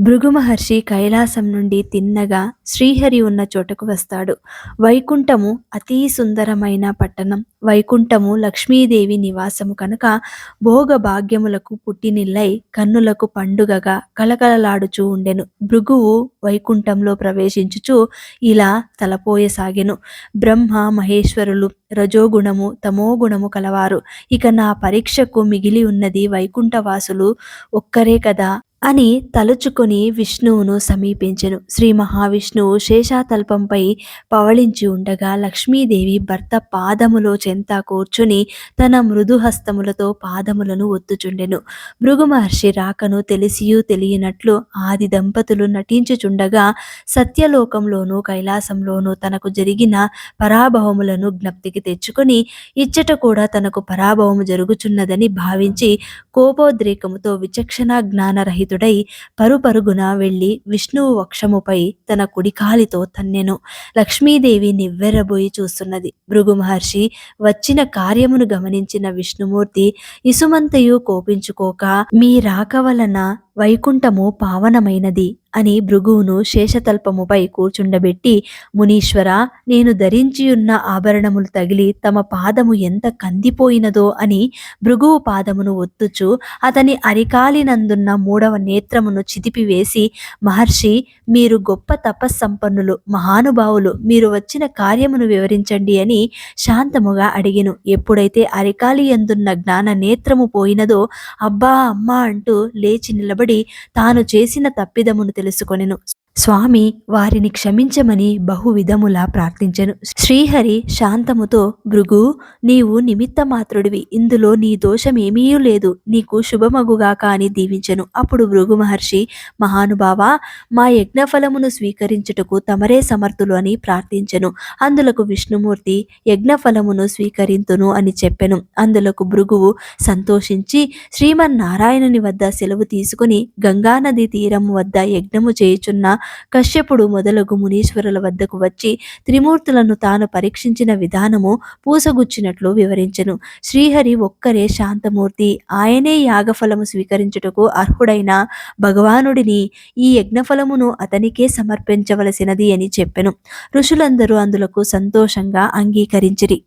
భృగు మహర్షి కైలాసం నుండి తిన్నగా శ్రీహరి ఉన్న చోటకు వస్తాడు. వైకుంఠము అతి సుందరమైన పట్టణం. వైకుంఠము లక్ష్మీదేవి నివాసము కనుక భోగ భాగ్యములకు పుట్టినిల్లై కన్నులకు పండుగగా కలకలలాడుచూ ఉండెను. భృగువు వైకుంఠంలో ప్రవేశించుచు ఇలా తలపోయసాగెను. బ్రహ్మ మహేశ్వరులు రజోగుణము తమోగుణము కలవారు. ఇక నా పరీక్షకు మిగిలి ఉన్నది వైకుంఠవాసులు ఒక్కరే కదా. అని తలుచుకొని విష్ణువును సమీపించెను. శ్రీ మహావిష్ణువు శేషాతల్పంపై పవళించి ఉండగా లక్ష్మీదేవి భర్త పాదములో చెంత కూర్చుని తన మృదు హస్తములతో పాదములను ఒత్తుచుండెను. భృగు మహర్షి రాకను తెలిసియూ తెలియనట్లు ఆది దంపతులు నటించుచుండగా సత్యలోకంలోనూ కైలాసంలోనూ తనకు జరిగిన పరాభవములను జ్ఞప్తికి తెచ్చుకొని ఇచ్చట కూడా తనకు పరాభవము జరుగుచున్నదని భావించి కోపోద్రేకముతో విచక్షణ జ్ఞానరహితుడై పరుపరుగున వెళ్ళి విష్ణువు వక్షముపై తన కుడికాలితో తన్నెను. లక్ష్మీదేవి నివ్వెరబోయి చూస్తున్నది. భృగు మహర్షి వచ్చిన కార్యమును గమనించిన విష్ణుమూర్తి ఇసుమంతయు కోపించుకోక మీ రాక వలన వైకుంఠము పావనమైనది అని భృగువును శేషతల్పముపై కూర్చుండబెట్టి మునీశ్వర నేను ధరించియున్న ఆభరణములు తగిలి తమ పాదము ఎంత కందిపోయినదో అని భృగువు పాదమును ఒత్తుచు అతని అరికాలినందున్న మూడవ నేత్రమును చితిపివేసి మహర్షి మీరు గొప్ప తపస్సంపన్నులు మహానుభావులు మీరు వచ్చిన కార్యమును వివరించండి అని శాంతముగా అడిగిను. ఎప్పుడైతే అరికాలి ఎందున్న జ్ఞాన నేత్రము పోయినదో అబ్బా అమ్మా అంటూ లేచి నిలబడి తాను చేసిన తప్పిదమును తెలుసు తెలుసుకొనెను. స్వామి వారిని క్షమించమని బహువిధములా ప్రార్థించెను. శ్రీహరి శాంతముతో భృగు నీవు నిమిత్తమాత్రుడివి. ఇందులో నీ దోషమేమీ లేదు. నీకు శుభమగుగాక అని దీవించెను అప్పుడు భృగు మహర్షి మహానుభావ మా యజ్ఞఫలమును స్వీకరించుటకు తమరే సమర్థులు అని ప్రార్థించెను. అందులకు విష్ణుమూర్తి యజ్ఞఫలమును స్వీకరింతును అని చెప్పెను. అందులకు భృగువు సంతోషించి శ్రీమన్నారాయణుని వద్ద సెలవు తీసుకుని గంగానది తీరము వద్ద యజ్ఞము చేయుచున్న కశ్యపుడు మొదలగు మునీశ్వరుల వద్దకు వచ్చి త్రిమూర్తులను తాను పరీక్షించిన విధానము పూసగుచ్చినట్లు వివరించెను. శ్రీహరి ఒక్కరే శాంతమూర్తి. ఆయనే యాగఫలము స్వీకరించుటకు అర్హుడైన భగవానుడిని ఈ యజ్ఞఫలమును అతనికే సమర్పించవలసినది అని చెప్పెను. ఋషులందరూ అందులకు సంతోషంగా అంగీకరించిరి.